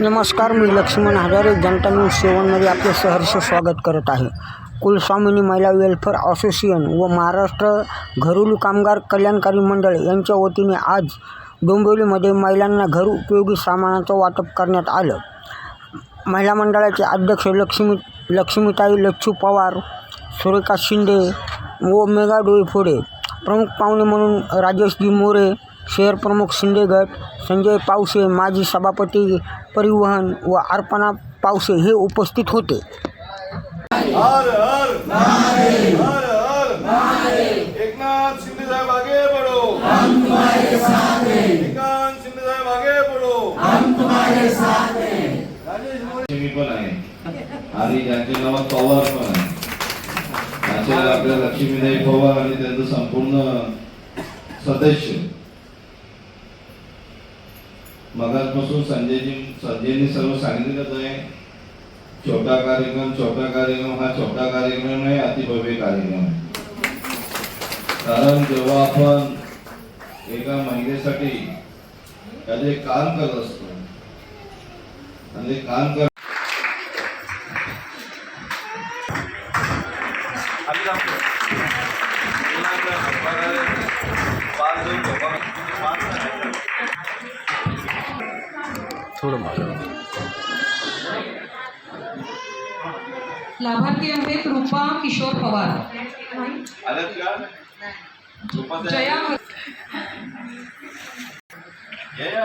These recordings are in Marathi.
नमस्कार मी लक्ष्मण हजारे जनता न्यूज सेवनमध्ये आपले सहर्ष स्वागत करत आहे. कुलस्वामिनी महिला वेल्फेअर असोसिएशन व महाराष्ट्र घरेलू कामगार कल्याणकारी मंडळ यांच्या वतीने आज डोंबिवलीमध्ये महिलांना घर उपयोगी सामानाचं वाटप करण्यात आलं. महिला मंडळाचे अध्यक्ष लक्ष्मी लक्ष्मीताई लच्छू पवार सुरेखा शिंदे व मेघा डोईफोडे प्रमुख पाहुणे म्हणून राजेशजी मोरे शहर प्रमुख शिंदे गट संजय पावसे माजी सभापती परिवहन व अर्पणा पावसे हे उपस्थित होते. हर हर हर हर एकनाथ शिंदे साहेब आगे बढ़ो. हम तुम्हारे साथ हैं एकनाथ शिंदे साहेब आगे बढ़ो. हम तुम्हारे साथ हैं राजेश मोरे. लक्ष्मी पण आहे. आणि ज्यांचे नाव पवार पण आहे. आपल्या लक्ष्मीदाई पवार आणि त्यांचं संपूर्ण सदस्य. मगाजपासून संजयजी संजयनी सर्व सांगितलंच आहे. छोटा कार्यक्रम छोटा कार्यक्रम हा छोटा कार्यक्रम नाही अतिभव्य कार्यक्रम कारण जेव्हा आपण एका महिलेसाठी एखादे काम करत असतो आणि काम कर लाभार्थी आहेत रूपा किशोर पवार? जया या,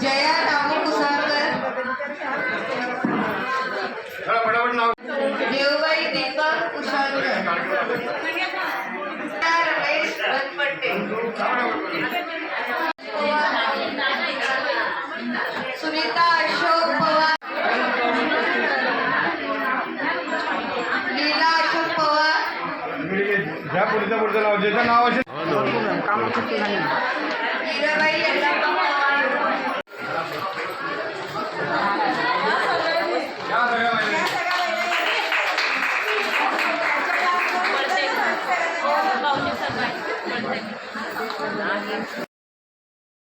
जया रामू कुसाळकर देवबाई दीपक कुशाळकर पुढचं नाव ज्याचं नाव असेल